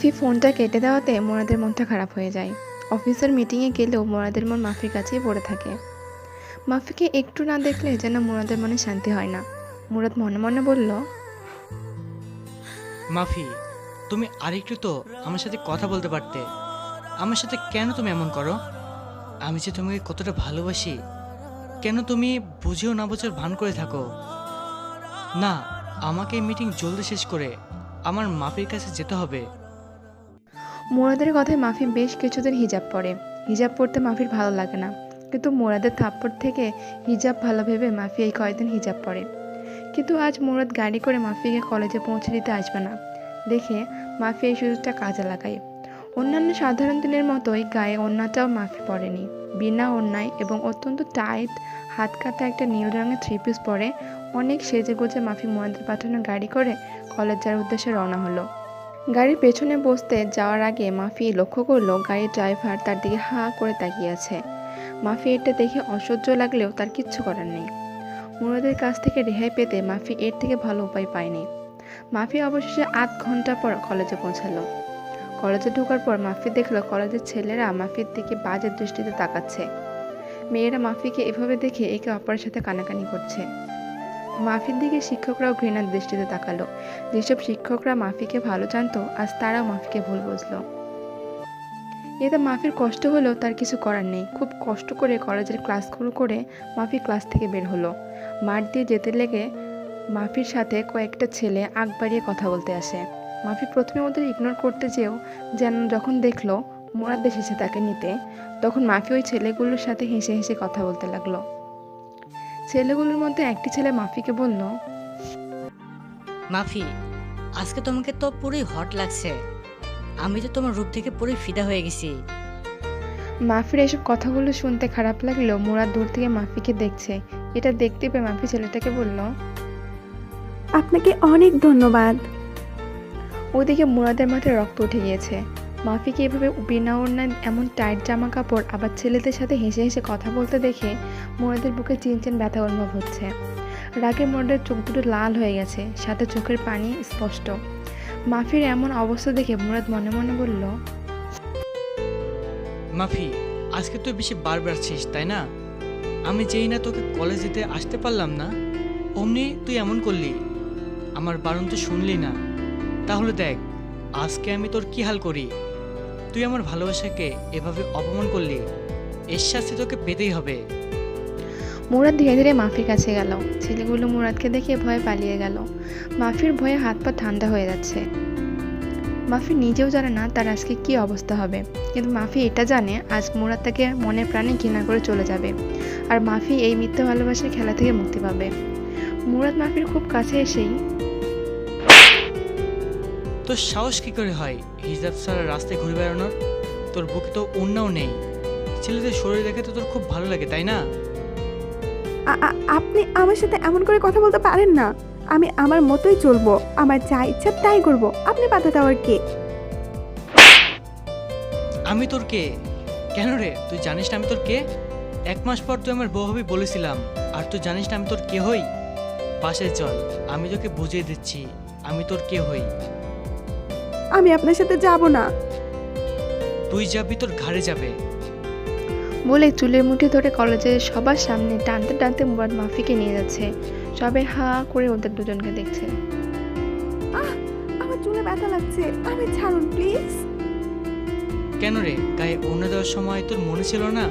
মাফি ফোনটা কেটে দেওয়াতে মোরাদের মনটা খারাপ হয়ে যায়। অফিসের মিটিংয়ে গেলেও মোরাদের মন মাফির কাছেই পড়ে থাকে। মাফিকে একটু না দেখলে যেন মোরাদের মনে শান্তি হয় না। মুরাদ মনে মনে বলল, মাফি, তুমি আরেকটু তো আমার সাথে কথা বলতে পারতে। আমার সাথে কেন তুমি এমন করো? আমি যে তোমাকে কতটা ভালোবাসি, কেন তুমি বুঝেও না বোঝার ভান করে থাকো? না, আমাকে মিটিং জলদি শেষ করে আমার মাফির কাছে যেতে হবে। মোরাদের কথায় মাফি বেশ কিছুদিন হিজাব পরে। হিজাব পরতে মাফির ভালো লাগে না। কিন্তু মোরাদের থাপ্পড় থেকে হিজাব ভালো ভেবে মাফি এই কয়েকদিন হিজাব পরে। কিন্তু আজ মোরাদ গাড়ি করে মাফিকে কলেজে পৌঁছে দিতে আসবে না। দেখে মাফি এই সুযোগটা কাজে লাগায়। অন্যান্য সাধারণ দিনের মতোই গায়ে ওড়নাটাও মাফি পরেনি। বিনা ওড়নায় এবং অত্যন্ত টাইট, হাত কাটা একটা নীল রঙের থ্রি পিস পরে অনেক সেজে গুজে মাফি মোরাদের পাঠানো গাড়ি করে কলেজ যাওয়ার উদ্দেশ্যে রওনা হলো। গাড়ির পেছনে বসতে যাওয়ার আগে মাফি লক্ষ্য করল গাড়ির ড্রাইভার তার দিকে হা করে তাকিয়ে আছে। মাফি এটা দেখে অসহ্য লাগলেও তার কিচ্ছু করার নেই। মুরাদের কাছ থেকে রেহাই পেতে মাফি এর থেকে ভালো উপায় পায়নি। মাফি অবশেষে আধ ঘণ্টা পর কলেজে পৌঁছালো। কলেজে ঢোকার পর মাফি দেখল কলেজের ছেলেরা মাফির দিকে বাজে দৃষ্টিতে তাকাচ্ছে। মেয়েরা মাফিকে এভাবে দেখে একে অপরের সাথে কানাকানি করছে। মাফির দিকে শিক্ষকরাও ঘৃণার দৃষ্টিতে তাকালো। যেসব শিক্ষকরা মাফিকে ভালো জানতো, আজ তারাও মাফিকে ভুল বুঝলো। এতে মাফির কষ্ট হলেও তার কিছু করার নেই। খুব কষ্ট করে কলেজের ক্লাসগুলো করে মাফি ক্লাস থেকে বের হলো। মাঠ দিয়ে যেতে লেগে মাফির সাথে কয়েকটা ছেলে আগ বাড়িয়ে কথা বলতে আসে। মাফি প্রথমে ওদের ইগনোর করতে যেও, যেন যখন দেখল মোরাদ এসেছে তাকে নিতে, তখন মাফি ওই ছেলেগুলোর সাথে হেসে হেসে কথা বলতে লাগল। ছেলেগুলোর মধ্যে একটি ছেলে মাফিকে বলল মাফি আজকে তোমাকে তো পুরোই হট লাগছে। আমি তো তোমার রূপ থেকে পুরোই ফিদা হয়ে গেছি। মাফির এসব কথাগুলো শুনতে খারাপ লাগলেও মুরাদ দূর থেকে মাফিকে দেখছে। এটা দেখতে পেয়ে মাফি ছেলেটাকে বলল আপনাকে অনেক ধন্যবাদ। ওদিকে মুরাদের মাথায় রক্ত উঠে গিয়েছে। মাফিকে এভাবে বিনা ওড়নায় এমন টাইট জামা কাপড় আবার ছেলেদের সাথে হেসে হেসে কথা বলতে দেখে মুরাদের বুকে চিনচেন ব্যথা অনুভব হচ্ছে। রাগে মুরাদের চোখ দুটো লাল হয়ে গেছে, সাথে চোখের পানি স্পষ্ট। মাফির এমন অবস্থা দেখে মুরাদ মনে মনে বলল, মাফি, আজকে তুই বেশি বার বাড়ছিস তাই না? আমি যেই না তোকে কলেজ যেতে আসতে পারলাম না, অমনি তুই এমন করলি। আমার বারণ তো শুনলি না। তাহলে দেখ, আজকে আমি তোর কি হাল করি? তুই আমার ভালোবাসাকে এভাবে অপমান করলি এর শাস্তি তোকে পেতেই হবে। মুরাদ ধীরে ধীরে মাফির কাছে গেল। ছেলেগুলো মুরাদকে দেখে ভয়ে পালিয়ে গেল। মাফির ভয়ে হাত পা ঠান্ডা হয়ে যাচ্ছে। মাফি নিজেও জানে না তার আজকে কি অবস্থা হবে। কিন্তু মাফি এটা জানে, আজ মুরাদ তাকে মনে প্রাণে ঘৃণা করে চলে যাবে। আর মাফি এই মিথ্যা ভালোবাসার খেলা থেকে মুক্তি পাবে। মুরাদ মাফির খুব কাছে এসেই তোর সাহস কি করে হয়? হিজাব ছাড়া রাস্তায় ঘুরে বেড়ানোর? তোর বুকে তো অন্যও নেই। ছেলেদের শরীর দেখে তো তোর খুব ভালো লাগে তাই না? আপনি আমার সাথে এমন করে কথা বলতে পারেন না। আমি আমার মতোই চলবো। আমার যা ইচ্ছা তাই করব। আপনি বাধা দেওয়ার কে? আমি তোর কে? কেন রে? তুই জানিস না আমি তোর কে? এক মাস পর তুই আমার বউ হবি বলেছিলাম। আর তুই জানিস না আমি তোর কে হই? পাশে চল। আমি তোকে বুঝিয়ে দিচ্ছি। আমি তোর কে হই? আমি আপনার সাথে যাব না। তুই যাবি তোর ঘাড়ে যাবে। বলে চুলের মুঠি ধরে কলেজের সবার সামনে টানতে টানতে মুরাদ মাফিকে নিয়ে যাচ্ছে। সবাই হা করে ওদের দুজনকে দেখছে। আহ আমার চুলে ব্যথা লাগছে। আমি ছাড়ুন প্লিজ। কেন রে? গায়ে অন্য দেওয়ার সময় তোর মনে ছিল না?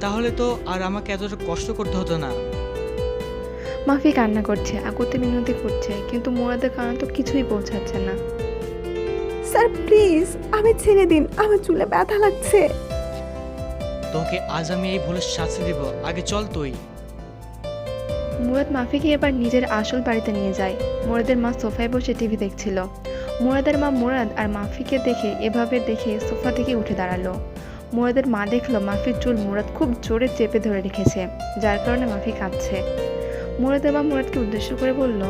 তাহলে তো আর আমাকে এতটা কষ্ট করতে হতো না। মাফি কান্না করছে আকুতি মিনতি করছে কিন্তু মুরাদের কারণ তো কিছুই পৌঁছাচ্ছে না। স্যার প্লিজ আমি ছেড়ে দিন আমার চুলে ব্যথা লাগছে। তোকে আজ আমি এই ভুলের শাস্তি দেব আগে চল তুই। মুরাদ মাফিকে এবার নিজের আসল বাড়িতে নিয়ে যায়। মুরাদের মা সোফায় বসে টিভি দেখছিল। মুরাদের মা মুরাদ আর মাফিকে দেখে এভাবে দেখে সোফা থেকে উঠে দাঁড়াল। মুরাদের মা দেখল মাফির চুল মুরাদ খুব জোরে চেপে ধরে রেখেছে যার কারণে মাফি কাঁদছে। মুরাদের মা মুরাদকে উদ্দেশ্য করে বলল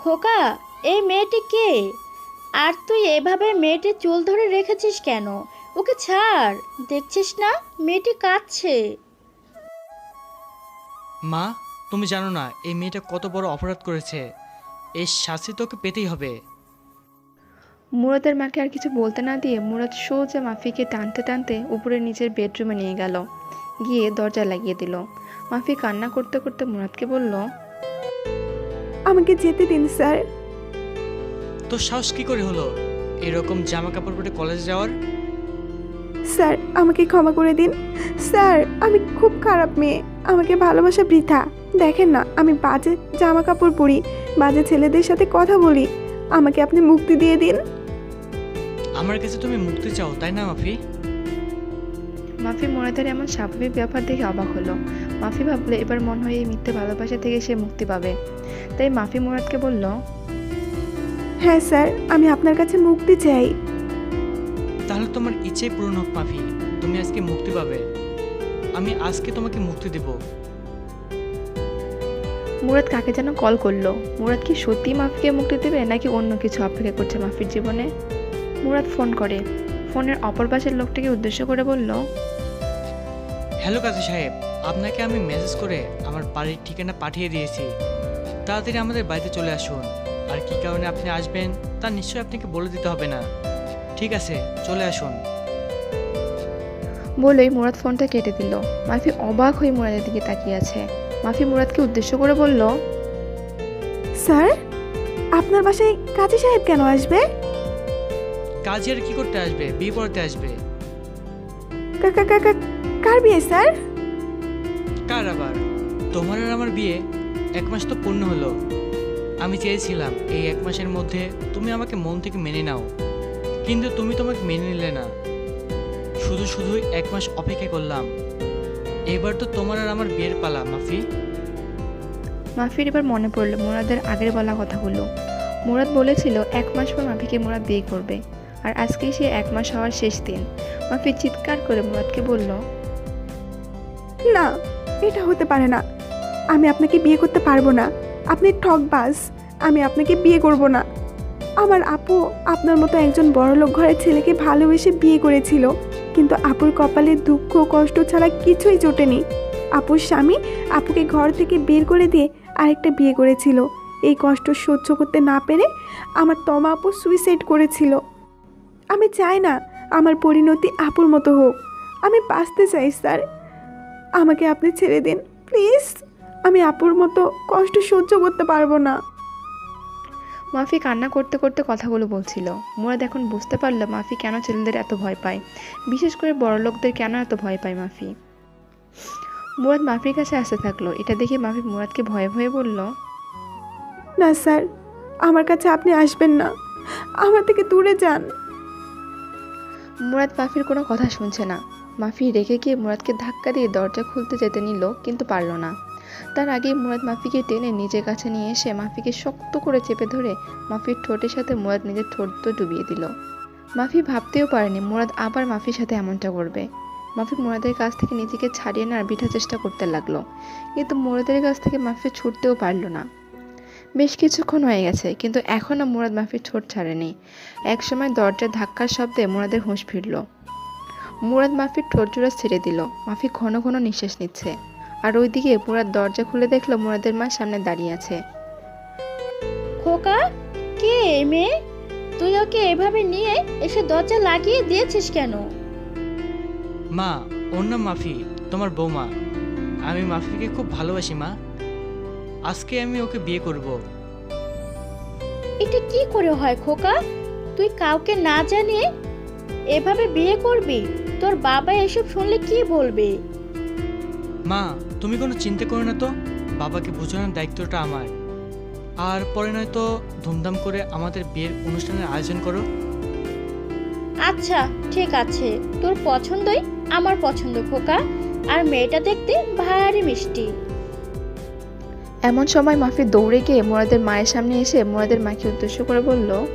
খোকা এই মেয়েটি কে? আর তুই এভাবে মেয়েটির চুল ধরে রেখেছিস কেন? ওকে ছাড়। দেখছিস না? মেয়েটি কাঁদছে। মা তুমি জানো না এই মেয়েটা কত বড় অপরাধ করেছে। এর শাস্তি তোকে পেতেই হবে। মুরাদের মাকে আর কিছু বলতে না দিয়ে মুরাদ সোজা মাফিকে টানতে টানতে উপরে নিজের বেডরুমে নিয়ে গেল। গিয়ে দরজা লাগিয়ে দিল। মাফি কান্না করতে করতে মুরাদকে বলল আমাকে যেতে দিন স্যার। তোর সাহস কি করে হলো? এরকম জামা কাপড় পরে কলেজ যাওয়ার? স্যার আমাকে ক্ষমা করে দিন। স্যার আমি খুব খারাপ মেয়ে। আমাকে ভালোবাসা বৃথা। দেখেন না আমি বাজে জামা কাপড় পরি। বাজে ছেলেদের সাথে কথা বলি। আমাকে আপনি মুক্তি দিয়ে দিন। আমার কাছে তুমি মুক্তি চাও তাই না মাফি? মাফি মুরাদের এমন স্বাভাবিক ব্যাপার দেখে অবাক হলো। মাফি ভাবলে এবার মনে হয় এই মিথ্যে ভালোবাসা থেকে সে মুক্তি পাবে। তাই মাফি মুরাদকে বলল হ্যাঁ স্যার আমি আপনার কাছে মুক্তি চাই। তাহলে তোমার ইচ্ছেই পূরণ হোক মাফি তুমি আজকে মুক্তি পাবে। আমি আজকে তোমাকে মুক্তি দেব। মুরাদ কাকে যেন কল করল? মুরাদ কি সত্যি মাফিকে মুক্তি দেবে নাকি অন্য কিছু অপেক্ষা করছে মাফির জীবনে? মুরাদ ফোন করে। ফোনের অপর পাশের লোকটাকে উদ্দেশ্য করে বলল হ্যালো কাজী সাহেব আপনাকে আমি মেসেজ করে আমার বাড়ির ঠিকানা পাঠিয়ে দিয়েছি। তাড়াতাড়ি আমাদের বাড়িতে চলে আসুন। আর কি কারণে আপনি আসবেন তা নিশ্চয়ই আপনাকে বলে দিতে হবে না। ঠিক আছে চলে আসুন। বলেই মুরাদ ফোনটা কেটে দিল। মাফি অবাক হয়ে মুরাদের দিকে তাকিয়ে আছে। মাফি মুরাদকে উদ্দেশ্য করে বলল স্যার আপনার বাসায় কাজী সাহেব কেন আসবে? কাজে আর কি করতে আসবে? বিয়ে পড়তে আসবে। কাকা কাকা কার বিয়ে স্যার? কার আবার? তোমার আর আমার বিয়ে এক মাস তো পূর্ণ হলো। আমি চেয়েছিলাম এই এক মাসের মধ্যে তুমি আমাকে মন থেকে মেনে নাও। কিন্তু তুমি তোমাকে মেনে নিলে না। শুধু শুধুই এক মাস অপেক্ষা করলাম। এবার তো তোমার আর আমার বিয়ের পালা মাফি। মাফির এবার মনে পড়ল মুরাদের আগের বলা কথাগুলো। মুরাদ বলেছিল এক মাস পর মাফিকে মুরাদ বিয়ে করবে। আর আজকেই সে এক মাস হওয়ার শেষ দিন। মাফি চিৎকার করে মুরাদকে বলল না এটা হতে পারে না। আমি আপনাকে বিয়ে করতে পারব না। আপনি ঠকবাজ আমি আপনাকে বিয়ে করব না। আমার আপু আপনার মতো একজন বড়লোক ঘরের ছেলেকে ভালোবেসে বিয়ে করেছিল, কিন্তু আপুর কপালে দুঃখ কষ্ট ছাড়া কিছুই জোটেনি। আপুর স্বামী আপুকে ঘর থেকে বের করে দিয়ে আরেকটা বিয়ে করেছিল। এই কষ্ট সহ্য করতে না পেরে আমার তমা আপু সুইসাইড করেছিল। আমি চাই না আমার পরিণতি আপুর মতো হোক। আমি বাঁচতে চাই, স্যার। আমাকে আপনি ছেড়ে দিন, প্লিজ। আমি আপুর মতো কষ্ট সহ্য করতে পারব না। মাফি কান্না করতে করতে কথাগুলো বলছিল। মুরাদ এখন বুঝতে পারল মাফি কেন ছেলেদের এত ভয় পায়। বিশেষ করে বড় লোকদের কেন এত ভয় পায় মাফি? মুরাদ মাফির কাছে আসতে থাকল। এটা দেখে মাফি মুরাদকে ভয়ে ভয়ে বলল না স্যার আমার কাছে আপনি আসবেন না। আমার থেকে দূরে যান। মুরাদ মাফির কোনো কথা শুনছে না। মাফি রেখে গিয়ে মুরাদকে ধাক্কা দিয়ে দরজা খুলতে যেতে নিল কিন্তু পারল না। তার আগেই মুরাদ মাফিকে টেনে নিজের কাছে নিয়ে এসে মাফিকে শক্ত করে চেপে ধরে মাফির ঠোঁটের সাথে মুরাদ নিজের ঠোঁট তো ডুবিয়ে দিল। মাফি ভাবতেও পারেনি মুরাদ আবার মাফির সাথে এমনটা করবে। মাফি মুরাদের কাছ থেকে নিজেকে ছাড়িয়ে নেওয়ার বৃথা চেষ্টা করতে লাগল। কিন্তু মুরাদের কাছ থেকে মাফি ছুটতেও পারল না। বেশ কিছুক্ষণ হয়ে গেছে, কিন্তু এখনও মুরাদ মাফির ঠোঁট ছাড়েনি। একসময় দরজার ধাক্কার শব্দে মুরাদের হুঁশ ফিরল। মুরাদ মাফির ঠোঁট জোড়া ছেড়ে দিল। মাফি ঘন ঘন নিঃশ্বাস নিচ্ছে। আর ওইদিকে মুরাদ দরজা খুলে দেখল মুরাদের মা সামনে দাঁড়িয়ে আছে। খোকা কে এই মেয়ে? তুই ওকে এভাবে নিয়ে এসে দরজা লাগিয়ে দিয়েছিস কেন? মা ওর নাম মাফি তোমার বৌমা। আমি মাফিকে খুব ভালোবাসি মা। আজকে আমি ওকে বিয়ে করব। এটা কি করে হয় খোকা? তুই কাউকে না জানিয়ে এভাবে বিয়ে করবি? তোর বাবা এসব শুনলে কি বলবে? মা তুমি কোনো চিন্তা করো না তো। বাবাকে বোঝানোর দায়িত্বটা আমার। আর পরে নয়তো ধুমধাম করে আমাদের বিয়ের অনুষ্ঠানের আয়োজন করো। আচ্ছা ঠিক আছে। তোর পছন্দই আমার পছন্দ খোকা। আর মেয়েটা দেখতে ভারী মিষ্টি। এমন সময় মাফি দৌড়ে গিয়ে মুরাদের মায়ের সামনে এসে মুরাদের মাকে উদ্দেশ্য করে বলল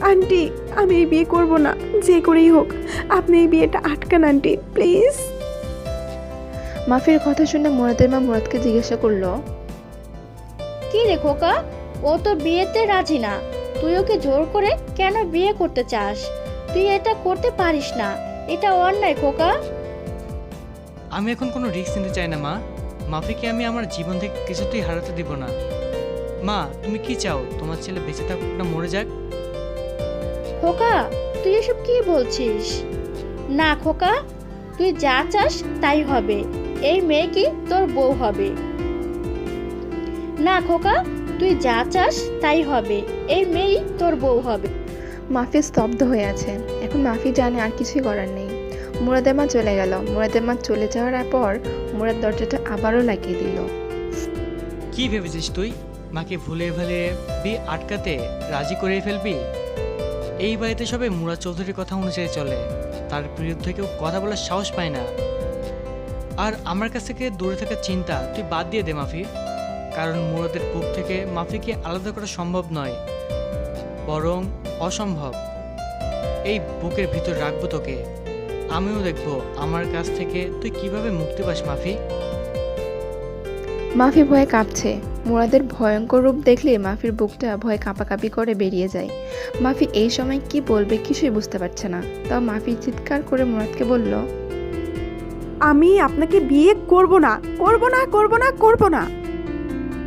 আন্টি আমি এই বিয়ে করব না। যে করেই হোক আপনি এই বিয়েটা আটকান আন্টি। প্লিজ। মাফির কথা শুনে মুরাদের মা মুরাদকে জিজ্ঞাসা করল কি রে খোকা? ও তো বিয়েতে রাজি না। তুই ওকে জোর করে কেন বিয়ে করতে চাস? তুই এটা করতে পারিস না। এটা অন্যায় খোকা। আমি এখন কোনো রিস্ক নিতে চাই না মা। মাফিকে আমি আমার জীবন থেকে কিছুতেই হারাতে দিব না। মা তুমি কি চাও? তোমার ছেলে বেঁচে থাকুক না মরে যাক? খোকা তুই এসব কি বলছিস? না খোকা তুই যা চাস তাই হবে। এই মেয়ে কি তোর বউ হবে? না খোকা তুই যা চাস তাই হবে। এই মেয়েই তোর বউ হবে। মাফি স্তব্ধ হয়ে আছে। এখন মাফি জানে আর কিছুই করার নেই। মুরাদের মা চলে গেল। মুরাদের মা চলে যাওয়ার পর মুরাদ দরজাটা আবারও লাগিয়ে দিল। কি ভেবেছিস তুই? মাকে ভুলে ভুলে বিয়ে আটকাতে রাজি করে ফেলবি? এই বাড়িতে সবে মুরাদ চৌধুরীর কথা অনুযায়ী চলে। তার বিরুদ্ধে কেউ কথা বলার সাহস পায় না। আর আমার কাছ থেকে দূরে থাকা চিন্তা তুই বাদ দিয়ে দে, মাফি। কারণ মুরাদের বুক থেকে মাফিকে আলাদা করা সম্ভব নয়, বরং অসম্ভব। এই বুকের ভিতর রাখব তোকে। আমিও দেখব আমার কাছ থেকে তুই কীভাবে মুক্তি পাস, মাফি। মাফি ভয়ে কাঁপছে। মুরাদের ভয়ঙ্কর রূপ দেখলে মাফির বুকটা ভয়ে কাঁপাকাঁপি করে বেরিয়ে যায়। মাফি এই সময় কি বলবে কিছুই বুঝতে পারছে না। তাও মাফি চিৎকার করে মুরাদকে বলল আমি আপনাকে বিয়ে করব না করব না করব না করব না।